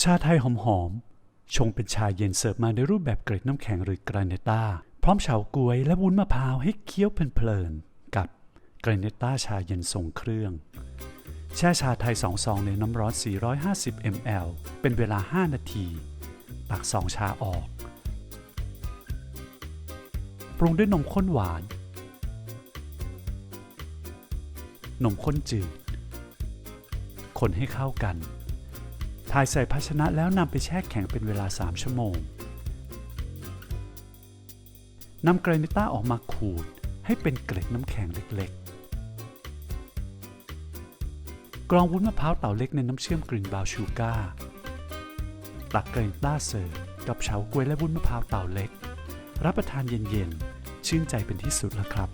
ชาไทยหอมๆ ชงเป็นชาเย็นเสิร์ฟมาในรูปแบบเกล็ดน้ำแข็งหรือกราเนต้า พร้อมเฉาก๊วยและวุ้นมะพร้าวให้เคี้ยวเพลินๆ กับกราเนต้าชาเย็นทรงเครื่อง แช่ชาไทย2ซองในน้ำร้อน 450 ml เป็นเวลา 5 นาที ตักซองชาออก ปรุงด้วยนมข้นหวาน นมข้นจืด คนให้เข้ากัน ถ่ายใส่ภาชนะแล้วนำไปแช่แข็งเป็นเวลา 3 ชั่วโมงนำเกรนิต้าออกมาขูดให้เป็นเกล็ดน้ำแข็งเล็กๆ กรองวุ้นมะพร้าวเต่าเล็กในน้ำเชื่อมกลิ่นบราวน์ชูการ์ตักเกรนิต้าเสิร์ฟกับเฉาก๊วยและวุ้นมะพร้าวเต่าเล็ก รับประทานเย็นๆ ชื่นใจเป็นที่สุดแล้วครับ